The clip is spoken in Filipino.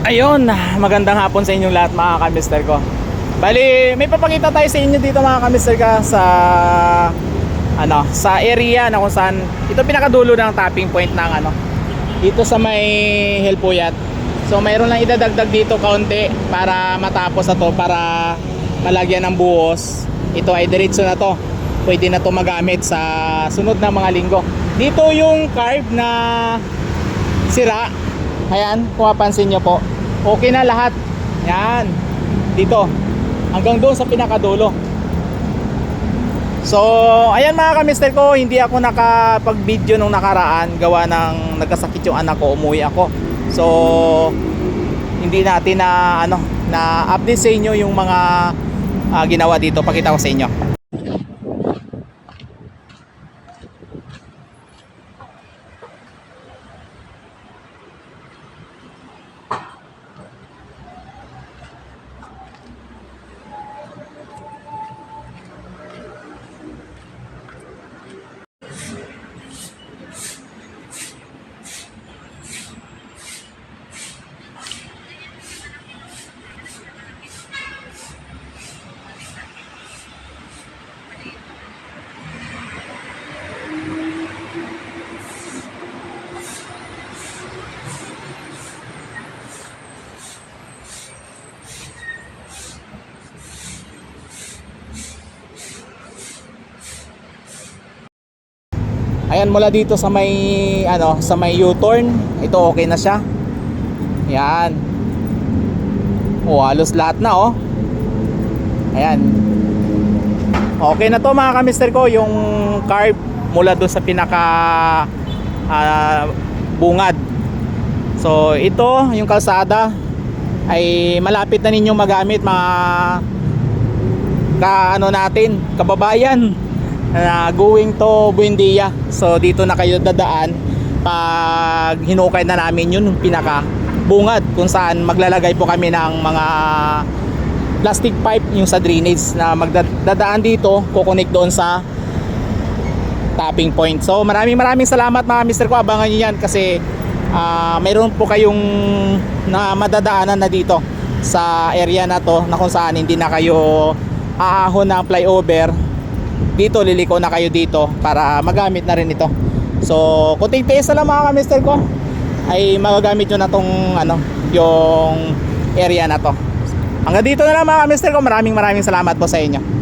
Ayun, magandang hapon sa inyong lahat mga kamister ko. Bali, may papakita tayo sa inyo dito mga kamister ka sa ano, sa area na kung saan ito pinakadulo ng tapping point ng ano. Dito sa may Helpuyat. So mayroon lang idadagdag dito kaunti para matapos na to para malagyan ng buhos. Ito ay diretso na to. Pwede na to magamit sa sunod na mga linggo. Dito yung carve na sira. Ayan, kung mapansin nyo po. Okay na lahat. Yan. Dito. Hanggang doon sa pinakadulo. So, ayan mga kamister ko, hindi ako nakapag-video nung nakaraan gawa ng nagkasakit yung anak ko, umuwi ako. So, hindi natin na ano, na update sa inyo yung mga ah, ginawa dito. Pakita ko sa inyo. Ayan mula dito sa may ano, sa may U-turn, ito okay na siya. Yan. Oh, halos lahat na oh. Ayan. Okay na to mga kamister ko, yung carb mula doon sa pinaka ah, bungad. So ito, yung kalsada ay malapit na ninyong magamit mga ka ano natin, kababayan na going to Buendia. So dito na kayo dadaan pag hinukay na namin yun yung pinaka bungad kung saan maglalagay po kami ng mga plastic pipe yung sa drainage na magdadaan dito kukonek doon sa tapping point. So maraming maraming salamat mga mister ko. Abangan nyo yan kasi ah, mayroon po kayong na madadaanan na dito sa area na to na kung saan hindi na kayo aahon ng flyover dito liliko na kayo dito para magamit na rin ito. So kunting tiis na lang mga kamister ko. Ay magagamit nyo na tong ano yung area na to. Hanggang dito na lang mga kamister ko. Maraming maraming salamat po sa inyo